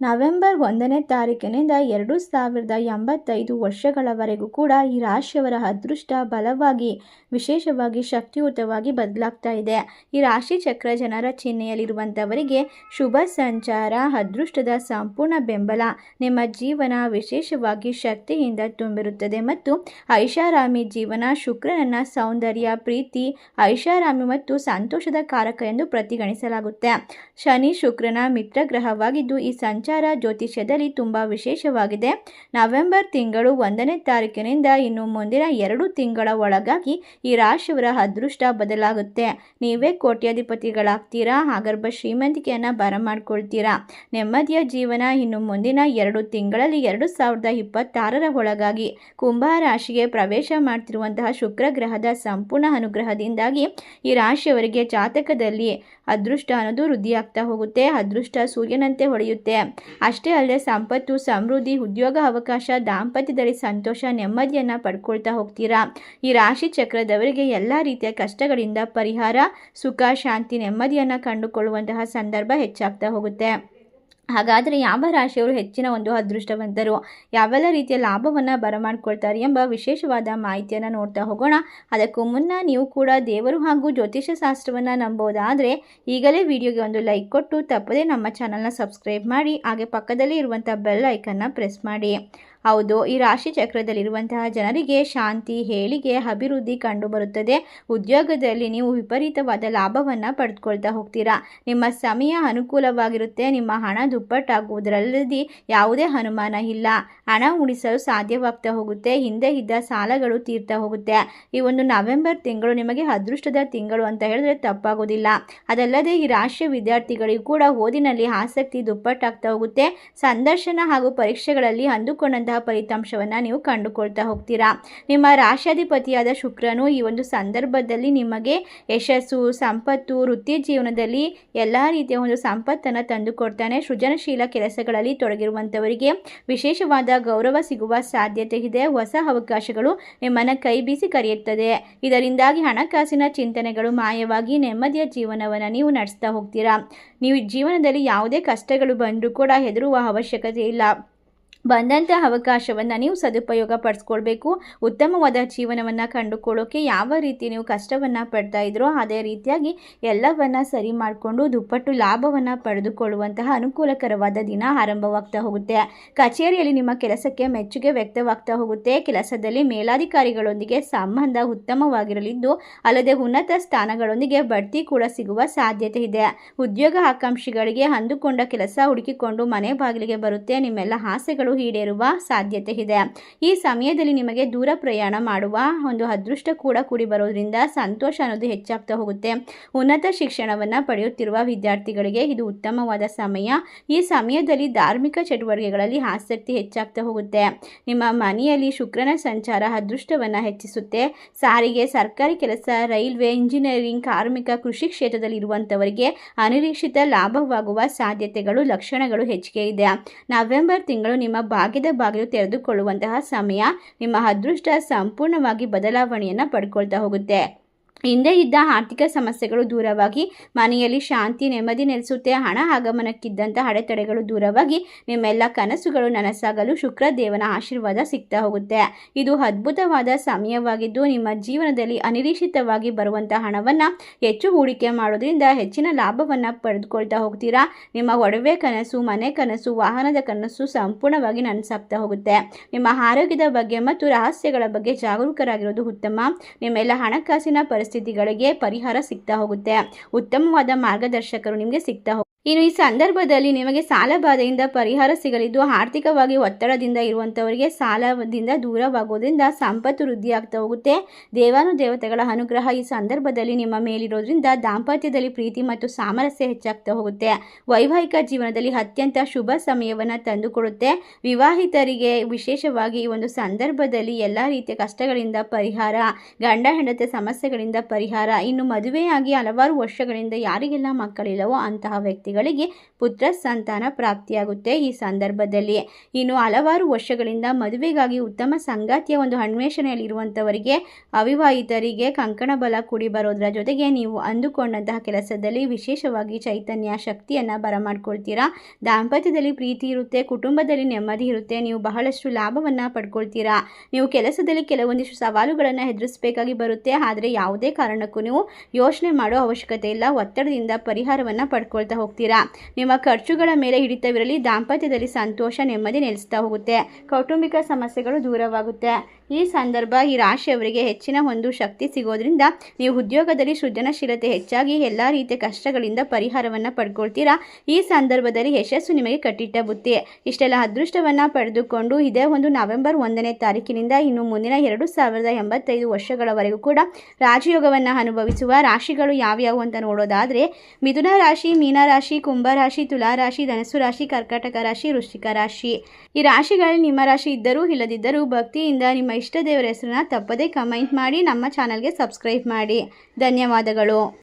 November ಒಂದನೇ ತಾರೀಕಿನಿಂದ ಎರಡು ಸಾವಿರದ ಎಂಬತ್ತೈದು ವರ್ಷಗಳವರೆಗೂ ಕೂಡ ಈ ರಾಶಿಯವರ ಅದೃಷ್ಟ ಬಲವಾಗಿ, ವಿಶೇಷವಾಗಿ ಶಕ್ತಿಯುತವಾಗಿ ಬದಲಾಗ್ತಾ ಇದೆ. ಈ ರಾಶಿ ಚಕ್ರ ಜನರ ಚಿಹ್ನೆಯಲ್ಲಿರುವಂಥವರಿಗೆ ಶುಭ ಸಂಚಾರ, ಅದೃಷ್ಟದ ಸಂಪೂರ್ಣ ಬೆಂಬಲ, ನಿಮ್ಮ ಜೀವನ ವಿಶೇಷವಾಗಿ ಶಕ್ತಿಯಿಂದ ತುಂಬಿರುತ್ತದೆ ಮತ್ತು ಐಷಾರಾಮಿ ಜೀವನ ಶುಕ್ರನನ್ನ ಸೌಂದರ್ಯ, ಪ್ರೀತಿ, ಐಷಾರಾಮಿ ಮತ್ತು ಸಂತೋಷದ ಕಾರಕ ಎಂದು ಪ್ರತಿಗಣಿಸಲಾಗುತ್ತೆ. ಶನಿ ಶುಕ್ರನ ಮಿತ್ರ ಗ್ರಹವಾಗಿದ್ದು ಈ ಸಂಚಾರ ಜ್ಯೋತಿಷ್ಯದಲ್ಲಿ ತುಂಬ ವಿಶೇಷವಾಗಿದೆ. ನವೆಂಬರ್ ತಿಂಗಳು ಒಂದನೇ ತಾರೀಕಿನಿಂದ ಇನ್ನು ಮುಂದಿನ ಎರಡು ತಿಂಗಳ ಒಳಗಾಗಿ ಈ ರಾಶಿಯವರ ಅದೃಷ್ಟ ಬದಲಾಗುತ್ತೆ. ನೀವೇ ಕೋಟ್ಯಾಧಿಪತಿಗಳಾಗ್ತೀರಾ? ಆಗರ್ಭ ಶ್ರೀಮಂತಿಕೆಯನ್ನು ಬರಮಾಡ್ಕೊಳ್ತೀರಾ ನೆಮ್ಮದಿಯ ಜೀವನ ಇನ್ನು ಮುಂದಿನ ಎರಡು ತಿಂಗಳಲ್ಲಿ ಎರಡು ಸಾವಿರದ ಇಪ್ಪತ್ತಾರರ ಒಳಗಾಗಿ ಕುಂಭ ರಾಶಿಗೆ ಪ್ರವೇಶ ಮಾಡ್ತಿರುವಂತಹ ಶುಕ್ರ ಗ್ರಹದ ಸಂಪೂರ್ಣ ಅನುಗ್ರಹದಿಂದಾಗಿ ಈ ರಾಶಿಯವರಿಗೆ ಜಾತಕದಲ್ಲಿ ಅದೃಷ್ಟ ಅನ್ನೋದು ವೃದ್ಧಿಯಾಗ್ತಾ ಹೋಗುತ್ತೆ. ಅದೃಷ್ಟ ಸೂರ್ಯನಂತೆ ಹೊಳೆಯುತ್ತೆ. ಅಷ್ಟೇ ಅಲ್ಲದೆ ಸಂಪತ್ತು, ಸಮೃದ್ಧಿ, ಉದ್ಯೋಗ ಅವಕಾಶ, ದಾಂಪತ್ಯದಲ್ಲಿ ಸಂತೋಷ, ನೆಮ್ಮದಿಯನ್ನು ಪಡ್ಕೊಳ್ತಾ ಹೋಗ್ತೀರಾ? ಈ ರಾಶಿ ಚಕ್ರದವರಿಗೆ ಎಲ್ಲ ರೀತಿಯ ಕಷ್ಟಗಳಿಂದ ಪರಿಹಾರ, ಸುಖ, ಶಾಂತಿ, ನೆಮ್ಮದಿಯನ್ನು ಕಂಡುಕೊಳ್ಳುವಂತಹ ಸಂದರ್ಭ ಹೆಚ್ಚಾಗ್ತಾ ಹೋಗುತ್ತೆ. ಹಾಗಾದರೆ ಯಾವ ರಾಶಿಯವರು ಹೆಚ್ಚಿನ ಒಂದು ಅದೃಷ್ಟವಂತರು? ಯಾವೆಲ್ಲ ರೀತಿಯ ಲಾಭವನ್ನು ಬರಮಾಡ್ಕೊಳ್ತಾರೆ ಎಂಬ ವಿಶೇಷವಾದ ಮಾಹಿತಿಯನ್ನು ನೋಡ್ತಾ ಹೋಗೋಣ. ಅದಕ್ಕೂ ಮುನ್ನ ನೀವು ಕೂಡ ದೇವರು ಹಾಗೂ ಜ್ಯೋತಿಷ್ಯ ಶಾಸ್ತ್ರವನ್ನು ನಂಬೋದಾದರೆ ಈಗಲೇ ವಿಡಿಯೋಗೆ ಒಂದು ಲೈಕ್ ಕೊಟ್ಟು ತಪ್ಪದೇ ನಮ್ಮ ಚಾನಲ್ನ ಸಬ್ಸ್ಕ್ರೈಬ್ ಮಾಡಿ, ಹಾಗೆ ಪಕ್ಕದಲ್ಲಿ ಇರುವಂಥ ಬೆಲ್ ಐಕನ್ನ ಪ್ರೆಸ್ ಮಾಡಿ. ಹೌದು, ಈ ರಾಶಿ ಚಕ್ರದಲ್ಲಿರುವಂತಹ ಜನರಿಗೆ ಶಾಂತಿ, ಹೇಳಿಗೆ, ಅಭಿವೃದ್ಧಿ ಕಂಡುಬರುತ್ತದೆ. ಉದ್ಯೋಗದಲ್ಲಿ ನೀವು ವಿಪರೀತವಾದ ಲಾಭವನ್ನು ಪಡೆದುಕೊಳ್ತಾ ಹೋಗ್ತೀರಾ? ನಿಮ್ಮ ಸಮಯ ಅನುಕೂಲವಾಗಿರುತ್ತೆ, ನಿಮ್ಮ ಹಣ ದುಪ್ಪಟ್ಟಾಗುವುದರಲ್ಲದೆ ಯಾವುದೇ ಅನುಮಾನ ಇಲ್ಲ. ಹಣ ಉಳಿಸಲು ಸಾಧ್ಯವಾಗ್ತಾ ಹೋಗುತ್ತೆ, ಹಿಂದೆ ಇದ್ದ ಸಾಲಗಳು ತೀರ್ತಾ ಹೋಗುತ್ತೆ. ಈ ಒಂದು ನವೆಂಬರ್ ತಿಂಗಳು ನಿಮಗೆ ಅದೃಷ್ಟದ ತಿಂಗಳು ಅಂತ ಹೇಳಿದ್ರೆ ತಪ್ಪಾಗೋದಿಲ್ಲ. ಅದಲ್ಲದೆ ಈ ರಾಶಿಯ ವಿದ್ಯಾರ್ಥಿಗಳಿಗೂ ಕೂಡ ಓದಿನಲ್ಲಿ ಆಸಕ್ತಿ ದುಪ್ಪಟ್ಟಾಗ್ತಾ ಹೋಗುತ್ತೆ. ಸಂದರ್ಶನ ಹಾಗೂ ಪರೀಕ್ಷೆಗಳಲ್ಲಿ ಅಂದುಕೊಂಡಂತಹ ಫಲಿತಾಂಶವನ್ನು ನೀವು ಕಂಡುಕೊಳ್ತಾ ಹೋಗ್ತೀರಾ? ನಿಮ್ಮ ರಾಶ್ಯಾಧಿಪತಿಯಾದ ಶುಕ್ರನು ಈ ಒಂದು ಸಂದರ್ಭದಲ್ಲಿ ನಿಮಗೆ ಯಶಸ್ಸು, ಸಂಪತ್ತು, ವೃತ್ತಿ ಜೀವನದಲ್ಲಿ ಎಲ್ಲ ರೀತಿಯ ಒಂದು ಸಂಪತ್ತನ್ನು ತಂದುಕೊಡ್ತಾನೆ. ಸೃಜನಶೀಲ ಕೆಲಸಗಳಲ್ಲಿ ತೊಡಗಿರುವಂಥವರಿಗೆ ವಿಶೇಷವಾದ ಗೌರವ ಸಿಗುವ ಸಾಧ್ಯತೆ ಇದೆ. ಹೊಸ ಅವಕಾಶಗಳು ನಿಮ್ಮನ್ನು ಕೈ ಬೀಸಿ ಕರೆಯುತ್ತದೆ. ಇದರಿಂದಾಗಿ ಹಣಕಾಸಿನ ಚಿಂತನೆಗಳು ಮಾಯವಾಗಿ ನೆಮ್ಮದಿಯ ಜೀವನವನ್ನು ನೀವು ನಡೆಸ್ತಾ ಹೋಗ್ತೀರಾ? ನೀವು ಜೀವನದಲ್ಲಿ ಯಾವುದೇ ಕಷ್ಟಗಳು ಬಂದರೂ ಕೂಡ ಹೆದರುವ ಅವಶ್ಯಕತೆ ಇಲ್ಲ. ಬಂದಂಥ ಅವಕಾಶವನ್ನು ನೀವು ಸದುಪಯೋಗ ಪಡಿಸ್ಕೊಳ್ಬೇಕು. ಉತ್ತಮವಾದ ಜೀವನವನ್ನು ಕಂಡುಕೊಳ್ಳೋಕೆ ಯಾವ ರೀತಿ ನೀವು ಕಷ್ಟವನ್ನು ಪಡ್ತಾ ಇದ್ರೋ ಅದೇ ರೀತಿಯಾಗಿ ಎಲ್ಲವನ್ನ ಸರಿ ಮಾಡಿಕೊಂಡು ದುಪ್ಪಟ್ಟು ಲಾಭವನ್ನು ಪಡೆದುಕೊಳ್ಳುವಂತಹ ಅನುಕೂಲಕರವಾದ ದಿನ ಆರಂಭವಾಗ್ತಾ ಹೋಗುತ್ತೆ. ಕಚೇರಿಯಲ್ಲಿ ನಿಮ್ಮ ಕೆಲಸಕ್ಕೆ ಮೆಚ್ಚುಗೆ ವ್ಯಕ್ತವಾಗ್ತಾ ಹೋಗುತ್ತೆ. ಕೆಲಸದಲ್ಲಿ ಮೇಲಾಧಿಕಾರಿಗಳೊಂದಿಗೆ ಸಂಬಂಧ ಉತ್ತಮವಾಗಿರಲಿದ್ದು, ಅಲ್ಲದೆ ಉನ್ನತ ಸ್ಥಾನಗಳೊಂದಿಗೆ ಬಡ್ತಿ ಕೂಡ ಸಿಗುವ ಸಾಧ್ಯತೆ ಇದೆ. ಉದ್ಯೋಗ ಆಕಾಂಕ್ಷಿಗಳಿಗೆ ಅಂದುಕೊಂಡ ಕೆಲಸ ಹುಡುಕಿಕೊಂಡು ಮನೆ ಬಾಗಿಲಿಗೆ ಬರುತ್ತೆ. ನಿಮ್ಮೆಲ್ಲ ಆಸೆಗಳು ಈಡೇರುವ ಸಾಧ್ಯತೆ ಇದೆ. ಈ ಸಮಯದಲ್ಲಿ ನಿಮಗೆ ದೂರ ಪ್ರಯಾಣ ಮಾಡುವ ಒಂದು ಅದೃಷ್ಟ ಕೂಡ ಕೂಡಿ ಬರೋದ್ರಿಂದ ಸಂತೋಷ ಅನ್ನೋದು ಹೆಚ್ಚಾಗ್ತಾ ಹೋಗುತ್ತೆ. ಉನ್ನತ ಶಿಕ್ಷಣವನ್ನು ಪಡೆಯುತ್ತಿರುವ ವಿದ್ಯಾರ್ಥಿಗಳಿಗೆ ಇದು ಉತ್ತಮವಾದ ಸಮಯ. ಈ ಸಮಯದಲ್ಲಿ ಧಾರ್ಮಿಕ ಚಟುವಟಿಕೆಗಳಲ್ಲಿ ಆಸಕ್ತಿ ಹೆಚ್ಚಾಗ್ತಾ ಹೋಗುತ್ತೆ. ನಿಮ್ಮ ಮನೆಯಲ್ಲಿ ಶುಕ್ರನ ಸಂಚಾರ ಅದೃಷ್ಟವನ್ನು ಹೆಚ್ಚಿಸುತ್ತೆ. ಸಾರಿಗೆ, ಸರ್ಕಾರಿ ಕೆಲಸ, ರೈಲ್ವೆ, ಇಂಜಿನಿಯರಿಂಗ್, ಕಾರ್ಮಿಕ, ಕೃಷಿ ಕ್ಷೇತ್ರದಲ್ಲಿ ಇರುವಂಥವರಿಗೆ ಅನಿರೀಕ್ಷಿತ ಲಾಭವಾಗುವ ಸಾಧ್ಯತೆಗಳು, ಲಕ್ಷಣಗಳು ಹೆಚ್ಚಿಗೆ ಇದೆ. ನವೆಂಬರ್ ತಿಂಗಳು ನಿಮ್ಮ ಭಾಗ್ಯದ ಬಾಗಿಲು ತೆರೆದುಕೊಳ್ಳುವಂತಹ ಸಮಯ ನಿಮ್ಮ ಅದೃಷ್ಟ ಸಂಪೂರ್ಣವಾಗಿ ಬದಲಾವಣೆಯನ್ನು ಪಡ್ಕೊಳ್ತಾ ಹೋಗುತ್ತೆ. ಹಿಂದೆ ಇದ್ದ ಆರ್ಥಿಕ ಸಮಸ್ಯೆಗಳು ದೂರವಾಗಿ ಮನೆಯಲ್ಲಿ ಶಾಂತಿ, ನೆಮ್ಮದಿ ನೆಲೆಸುತ್ತೆ. ಹಣ ಆಗಮನಕ್ಕಿದ್ದಂಥ ಅಡೆತಡೆಗಳು ದೂರವಾಗಿ ನಿಮ್ಮೆಲ್ಲ ಕನಸುಗಳು ನನಸಾಗಲು ಶುಕ್ರ ದೇವನ ಆಶೀರ್ವಾದ ಸಿಗ್ತಾ ಹೋಗುತ್ತೆ. ಇದು ಅದ್ಭುತವಾದ ಸಮಯವಾಗಿದ್ದು ನಿಮ್ಮ ಜೀವನದಲ್ಲಿ ಅನಿರೀಕ್ಷಿತವಾಗಿ ಬರುವಂಥ ಹಣವನ್ನು ಹೆಚ್ಚು ಹೂಡಿಕೆ ಮಾಡೋದ್ರಿಂದ ಹೆಚ್ಚಿನ ಲಾಭವನ್ನು ಪಡೆದುಕೊಳ್ತಾ ಹೋಗ್ತೀರಾ? ನಿಮ್ಮ ಒಡವೆ ಕನಸು, ಮನೆ ಕನಸು, ವಾಹನದ ಕನಸು ಸಂಪೂರ್ಣವಾಗಿ ನನಸಾಗ್ತಾ ಹೋಗುತ್ತೆ. ನಿಮ್ಮ ಆರೋಗ್ಯದ ಬಗ್ಗೆ ಮತ್ತು ರಹಸ್ಯಗಳ ಬಗ್ಗೆ ಜಾಗರೂಕರಾಗಿರೋದು ಉತ್ತಮ. ನಿಮ್ಮೆಲ್ಲ ಹಣಕಾಸಿನ ಪರಿಸ್ಥಿತಿಗಳಿಗೆ ಪರಿಹಾರ ಸಿಗ್ತಾ ಹೋಗುತ್ತೆ. ಉತ್ತಮವಾದ ಮಾರ್ಗದರ್ಶಕರು ನಿಮಗೆ ಸಿಗ್ತಾ ಇನ್ನು ಈ ಸಂದರ್ಭದಲ್ಲಿ ನಿಮಗೆ ಸಾಲ ಬಾಧೆಯಿಂದ ಪರಿಹಾರ ಸಿಗಲಿದ್ದು ಆರ್ಥಿಕವಾಗಿ ಒತ್ತಡದಿಂದ ಇರುವಂಥವರಿಗೆ ಸಾಲದಿಂದ ದೂರವಾಗೋದ್ರಿಂದ ಸಂಪತ್ತು ವೃದ್ಧಿಯಾಗ್ತಾ ಹೋಗುತ್ತೆ. ದೇವಾನು ದೇವತೆಗಳ ಅನುಗ್ರಹ ಈ ಸಂದರ್ಭದಲ್ಲಿ ನಿಮ್ಮ ಮೇಲಿರೋದ್ರಿಂದ ದಾಂಪತ್ಯದಲ್ಲಿ ಪ್ರೀತಿ ಮತ್ತು ಸಾಮರಸ್ಯ ಹೆಚ್ಚಾಗ್ತಾ ಹೋಗುತ್ತೆ. ವೈವಾಹಿಕ ಜೀವನದಲ್ಲಿ ಅತ್ಯಂತ ಶುಭ ಸಮಯವನ್ನು ತಂದುಕೊಡುತ್ತೆ. ವಿವಾಹಿತರಿಗೆ ವಿಶೇಷವಾಗಿ ಈ ಒಂದು ಸಂದರ್ಭದಲ್ಲಿ ಎಲ್ಲ ರೀತಿಯ ಕಷ್ಟಗಳಿಂದ ಪರಿಹಾರ, ಗಂಡ ಹೆಂಡತಿ ಸಮಸ್ಯೆಗಳಿಂದ ಪರಿಹಾರ, ಇನ್ನು ಮದುವೆಯಾಗಿ ಹಲವಾರು ವರ್ಷಗಳಿಂದ ಯಾರಿಗೆಲ್ಲ ಮಕ್ಕಳಿಲ್ಲವೋ ಅಂತಹ ವ್ಯಕ್ತಿಗಳು ದಂಪತಿಗಳಿಗೆ ಪುತ್ರ ಸಂತಾನ ಪ್ರಾಪ್ತಿಯಾಗುತ್ತೆ ಈ ಸಂದರ್ಭದಲ್ಲಿ. ಇನ್ನು ಹಲವಾರು ವರ್ಷಗಳಿಂದ ಮದುವೆಗಾಗಿ ಉತ್ತಮ ಸಂಗಾತಿಯ ಒಂದು ಅನ್ವೇಷಣೆಯಲ್ಲಿರುವಂಥವರಿಗೆ ಅವಿವಾಹಿತರಿಗೆ ಕಂಕಣ ಬಲ ಕೂಡಿ ಬರೋದ್ರ ಜೊತೆಗೆ ನೀವು ಅಂದುಕೊಂಡಂತಹ ಕೆಲಸದಲ್ಲಿ ವಿಶೇಷವಾಗಿ ಚೈತನ್ಯ ಶಕ್ತಿಯನ್ನು ಬರಮಾಡ್ಕೊಳ್ತೀರಾ? ದಾಂಪತ್ಯದಲ್ಲಿ ಪ್ರೀತಿ ಇರುತ್ತೆ, ಕುಟುಂಬದಲ್ಲಿ ನೆಮ್ಮದಿ ಇರುತ್ತೆ, ನೀವು ಬಹಳಷ್ಟು ಲಾಭವನ್ನು ಪಡ್ಕೊಳ್ತೀರಾ? ನೀವು ಕೆಲಸದಲ್ಲಿ ಕೆಲವೊಂದಿಷ್ಟು ಸವಾಲುಗಳನ್ನು ಎದುರಿಸಬೇಕಾಗಿ ಬರುತ್ತೆ, ಆದರೆ ಯಾವುದೇ ಕಾರಣಕ್ಕೂ ನೀವು ಯೋಚನೆ ಮಾಡೋ ಅವಶ್ಯಕತೆ ಇಲ್ಲ, ಒತ್ತಡದಿಂದ ಪರಿಹಾರವನ್ನು ಪಡ್ಕೊಳ್ತಾ ಹೋಗ್ತೀರಾ? ನಿಮ್ಮ ಖರ್ಚುಗಳ ಮೇಲೆ ಹಿಡಿತವಿರಲಿ, ದಾಂಪತ್ಯದಲ್ಲಿ ಸಂತೋಷ ನೆಮ್ಮದಿ ನೆಲೆಸ್ತಾ ಹೋಗುತ್ತೆ. ಕೌಟುಂಬಿಕ ಸಮಸ್ಯೆಗಳು ದೂರವಾಗುತ್ತೆ. ಈ ಸಂದರ್ಭ, ಈ ರಾಶಿಯವರಿಗೆ ಹೆಚ್ಚಿನ ಒಂದು ಶಕ್ತಿ ಸಿಗೋದ್ರಿಂದ ನೀವು ಉದ್ಯೋಗದಲ್ಲಿ ಸೃಜನಶೀಲತೆ ಹೆಚ್ಚಾಗಿ, ಎಲ್ಲ ರೀತಿಯ ಕಷ್ಟಗಳಿಂದ ಪರಿಹಾರವನ್ನು ಪಡ್ಕೊಳ್ತೀರಾ? ಈ ಸಂದರ್ಭದಲ್ಲಿ ಯಶಸ್ಸು ನಿಮಗೆ ಕಟ್ಟಿಟ್ಟ ಬುತ್ತಿ. ಇಷ್ಟೆಲ್ಲ ಅದೃಷ್ಟವನ್ನು ಪಡೆದುಕೊಂಡು ಇದೇ ಒಂದು ನವೆಂಬರ್ ಒಂದನೇ ತಾರೀಕಿನಿಂದ ಇನ್ನು ಮುಂದಿನ ಎರಡು ಸಾವಿರದ ಎಂಬತ್ತೈದು ವರ್ಷಗಳವರೆಗೂ ಕೂಡ ರಾಜಯೋಗವನ್ನು ಅನುಭವಿಸುವ ರಾಶಿಗಳು ಯಾವ್ಯಾವು ಅಂತ ನೋಡೋದಾದರೆ, ಮಿಥುನ ರಾಶಿ ಮೀನರಾಶಿ ಕುಂಭರಾಶಿ ತುಲಾರಾಶಿ ಧನಸ್ಸು ರಾಶಿ, ಕರ್ಕಾಟಕ ರಾಶಿ, ವೃಶ್ಚಿಕ ರಾಶಿ. ಈ ರಾಶಿಗಳಲ್ಲಿ ನಿಮ್ಮ ರಾಶಿ ಇದ್ದರೂ ಇಲ್ಲದಿದ್ದರೂ ಭಕ್ತಿಯಿಂದ ನಿಮ್ಮ ಇಷ್ಟ ದೇವರ ಹೆಸರನ್ನ ತಪ್ಪದೇ ಕಮೆಂಟ್ ಮಾಡಿ ನಮ್ಮ ಚಾನಲ್ಗೆ ಸಬ್ಸ್ಕ್ರೈಬ್ ಮಾಡಿ. ಧನ್ಯವಾದಗಳು.